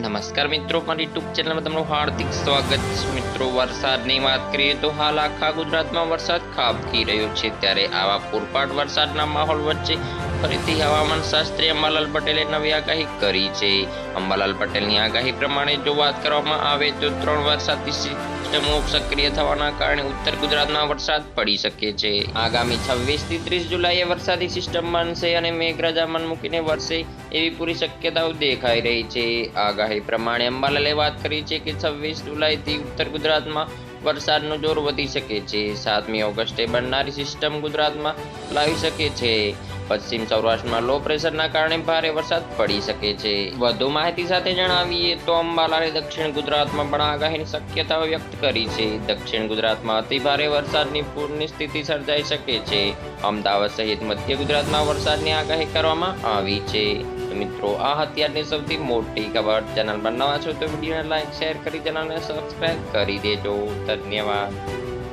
નમસ્કાર મિત્રો, મારી યુટ્યુબ ચેનલમાં તમારું હાર્દિક સ્વાગત છે. મિત્રો, વરસાદની વાત કરીએ તો હાલ આખા ગુજરાતમાં વરસાદ ખાબકી રહ્યો છે. ત્યારે આવા પૂરપાટ વરસાદના માહોલ વચ્ચે ફરીથી હવામાન શાસ્ત્રી અંબાલાલ પટેલે નવી આગાહી કરી છે. અંબાલાલ પટેલની આગાહી પ્રમાણે જો વાત કરવામાં આવે તો ત્રણ વરસાદી સિસ્ટમો સક્રિય થવાના કારણે ઉત્તર ગુજરાતમાં વરસાદ પડી શકે છે. આગામી છવ્વીસથી ત્રીસ જુલાઈએ વરસાદી સિસ્ટમ બનશે અને મેઘરાજા મન મૂકીને વરસે એવી પૂરી શક્યતાઓ દેખાઈ રહી છે. આગાહી પ્રમાણે અંબાલાલે વાત કરી છે કે છવ્વીસ જુલાઈથી ઉત્તર ગુજરાતમાં વરસાદનું જોર વધી શકે છે. સાતમી ઓગસ્ટે બનનારી સિસ્ટમ ગુજરાતમાં લાવી શકે છે. પશ્ચિમ સૌરાષ્ટ્રમાં લો પ્રેશરના કારણે ભારે વરસાદ પડી શકે છે. વધુ માહિતી સાથે જણાવીએ તો અંબાલાલે દક્ષિણ ગુજરાતમાં પણ આગાહીની શક્યતાઓ વ્યક્ત કરી છે. દક્ષિણ ગુજરાતમાં અતિ ભારે વરસાદની પૂરની સ્થિતિ સર્જાઈ શકે છે. અમદાવાદ સહિત મધ્ય ગુજરાતમાં વરસાદની આગાહી કરવામાં આવી છે. તો મિત્રો, આ અત્યારની સૌથી મોટી ખબર ચેનલ બનાવવા છો તો વિડીયોને લાઈક શેર કરી ચેનલને સબસ્ક્રાઇબ કરી દેજો. ધન્યવાદ.